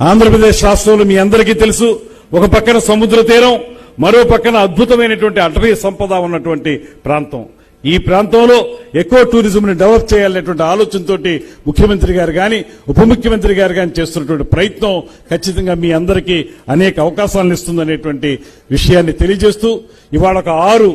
ఆంధ్రప్రదేశ్ రాష్ట్రంలో మీ అందరికీ తెలుసు ఒక పక్కన సముద్ర తీరం మరో పక్కన అద్భుతమైనటువంటి అటవీ సంపద ఉన్నటువంటి ప్రాంతం. ఈ ప్రాంతంలో ఎక్కువ టూరిజంని డెవలప్ చేయాలనేటువంటి ఆలోచనతోటి ముఖ్యమంత్రి గారు కానీ ఉప ముఖ్యమంత్రి గారు కానీ చేస్తున్నటువంటి ప్రయత్నం ఖచ్చితంగా మీ అందరికీ అనేక అవకాశాలను ఇస్తుందనేటువంటి విషయాన్ని తెలియజేస్తూ ఇవాళ ఒక ఆరు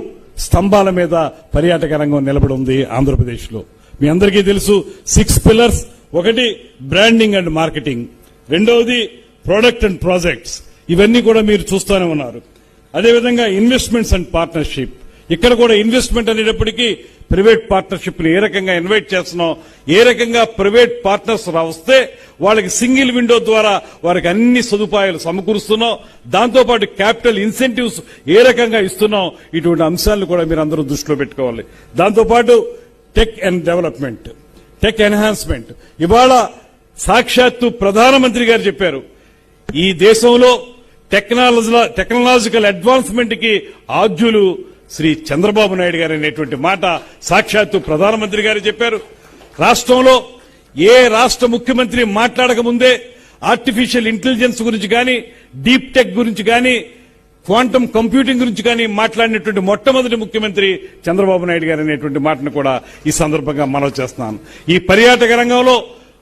స్తంభాల మీద పర్యాటక రంగం నిలబడి ఉంది ఆంధ్రప్రదేశ్లో. మీ అందరికీ తెలుసు సిక్స్ పిల్లర్స్ ఒకటి బ్రాండింగ్ అండ్ మార్కెటింగ్. రెండవది ప్రొడక్ట్ అండ్ ప్రాజెక్ట్స్ ఇవన్నీ కూడా మీరు చూస్తూనే ఉన్నారు. అదేవిధంగా ఇన్వెస్ట్మెంట్స్ అండ్ పార్ట్నర్షిప్ ఇక్కడ కూడా ఇన్వెస్ట్మెంట్ అనేటప్పటికీ ప్రైవేట్ పార్ట్నర్షిప్ని ఏ రకంగా ఇన్వైట్ చేస్తున్నాం ఏ రకంగా ప్రైవేట్ పార్ట్నర్స్ వస్తే వాళ్ళకి సింగిల్ విండో ద్వారా వారికి అన్ని సదుపాయాలు సమకూరుస్తున్నాం. దాంతోపాటు క్యాపిటల్ ఇన్సెంటివ్స్ ఏ రకంగా ఇస్తున్నాం ఇటువంటి అంశాలను కూడా మీరు అందరూ దృష్టిలో పెట్టుకోవాలి. దాంతోపాటు tech and development tech enhancement ఇవాళ సాక్షాత్తు ప్రధానమంత్రి గారు చెప్పారు. ఈ దేశంలో టెక్నాలజీ టెక్నాలజికల్ అడ్వాన్స్మెంట్కి ఆద్యులు శ్రీ చంద్రబాబు నాయుడు గారు అనేటువంటి మాట సాక్షాత్తు ప్రధానమంత్రి గారు చెప్పారు. రాష్ట్రంలో ఏ రాష్ట్ర ముఖ్యమంత్రి మాట్లాడకముందే ఆర్టిఫిషియల్ ఇంటెలిజెన్స్ గురించి కానీ డీప్ టెక్ గురించి కానీ క్వాంటమ్ కంప్యూటింగ్ గురించి కానీ మాట్లాడినటువంటి మొట్టమొదటి ముఖ్యమంత్రి చంద్రబాబు నాయుడు గారు అనేటువంటి మాటను కూడా ఈ సందర్భంగా మనవి చేస్తున్నాను ఈ పర్యాటక రంగంలో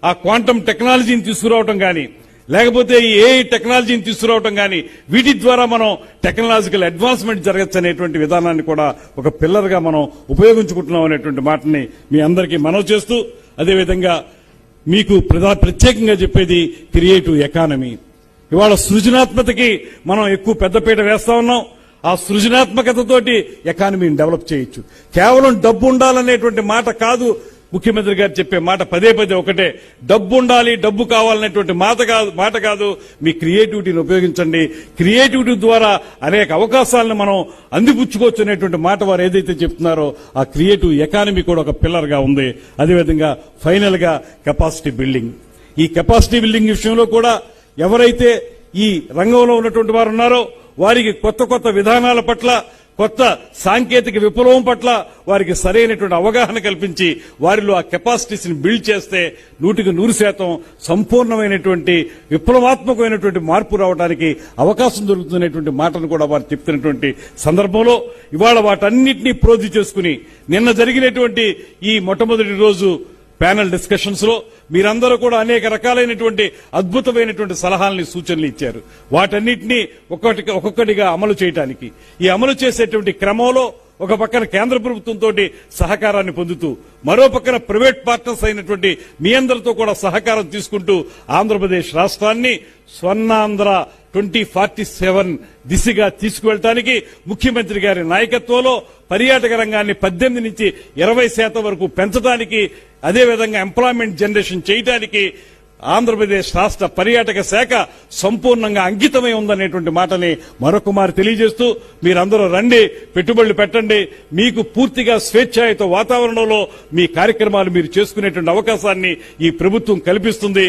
ఆ క్వాంటమ్ టెక్నాలజీని తీసుకురావటం కానీ లేకపోతే ఈ ఏ టెక్నాలజీని తీసుకురావటం కానీ వీటి ద్వారా మనం టెక్నాలజికల్ అడ్వాన్స్మెంట్ జరగచ్చు అనేటువంటి విధానాన్ని కూడా ఒక పిల్లర్గా మనం ఉపయోగించుకుంటున్నాం అనేటువంటి మాటని మీ అందరికీ మనవి చేస్తూ అదేవిధంగా మీకు ప్రధా ప్రత్యేకంగా చెప్పేది క్రియేటివ్ ఎకానమీ. ఇవాళ సృజనాత్మకతకి మనం ఎక్కువ పెద్దపీట వేస్తా ఉన్నాం. ఆ సృజనాత్మకతతోటి ఎకానమీని డెవలప్ చేయొచ్చు. కేవలం డబ్బు ఉండాలనేటువంటి మాట కాదు ముఖ్యమంత్రి గారు చెప్పే మాట పదే పదే ఒకటే. డబ్బు ఉండాలి డబ్బు కావాలనేటువంటి మాట కాదు మాట కాదు. మీ క్రియేటివిటీని ఉపయోగించండి. క్రియేటివిటీ ద్వారా అనేక అవకాశాలను మనం అందిపుచ్చుకోవచ్చు అనేటువంటి మాట వారు ఏదైతే చెప్తున్నారో ఆ క్రియేటివ్ ఎకానమీ కూడా ఒక పిల్లర్గా ఉంది. అదేవిధంగా ఫైనల్గా కెపాసిటీ బిల్డింగ్. ఈ కెపాసిటీ బిల్డింగ్ విషయంలో కూడా ఎవరైతే ఈ రంగంలో ఉన్నటువంటి వారు ఉన్నారో వారికి కొత్త కొత్త విధానాల పట్ల కొత్త సాంకేతిక విప్లవం పట్ల వారికి సరైనటువంటి అవగాహన కల్పించి వారిలో ఆ కెపాసిటీస్ని బిల్డ్ చేస్తే నూటికి నూరు శాతం సంపూర్ణమైనటువంటి విప్లవాత్మకమైనటువంటి మార్పు రావడానికి అవకాశం దొరుకుతున్నటువంటి మాటను కూడా వారు చెప్తున్నటువంటి సందర్భంలో ఇవాళ వాటన్నిటినీ ప్రోధి చేసుకుని నిన్న జరిగినటువంటి ఈ మొట్టమొదటి రోజు ప్యానల్ డిస్కషన్స్లో మీరందరూ కూడా అనేక రకాలైనటువంటి అద్భుతమైనటువంటి సలహాలని సూచనలు ఇచ్చారు. వాటన్నిటినీ ఒక్కొక్కటి ఒక్కొక్కటిగా అమలు చేయడానికి ఈ అమలు చేసేటువంటి క్రమంలో ఒక పక్కన కేంద్ర ప్రభుత్వంతో సహకారాన్ని పొందుతూ మరో పక్కన ప్రైవేట్ పార్ట్నర్స్ అయినటువంటి మీ అందరితో కూడా సహకారం తీసుకుంటూ ఆంధ్రప్రదేశ్ రాష్ట్రాన్ని స్వర్ణాంధ్ర ట్వంటీ ఫార్టీ సెవెన్ దిశగా తీసుకువెళ్ళటానికి ముఖ్యమంత్రి గారి నాయకత్వంలో పర్యాటక రంగాన్ని పద్దెనిమిది నుంచి ఇరవై శాతం వరకు పెంచడానికి అదేవిధంగా ఎంప్లాయ్మెంట్ జనరేషన్ చేయడానికి ఆంధ్రప్రదేశ్ రాష్ట్ర పర్యాటక శాఖ సంపూర్ణంగా అంకితమై ఉందనేటువంటి మాటని మరొకమారి తెలియజేస్తూ మీరందరూ రండి పెట్టుబడులు పెట్టండి మీకు పూర్తిగా స్వేచ్ఛాయుత వాతావరణంలో మీ కార్యక్రమాలు మీరు చేసుకునేటువంటి అవకాశాన్ని ఈ ప్రభుత్వం కల్పిస్తుంది.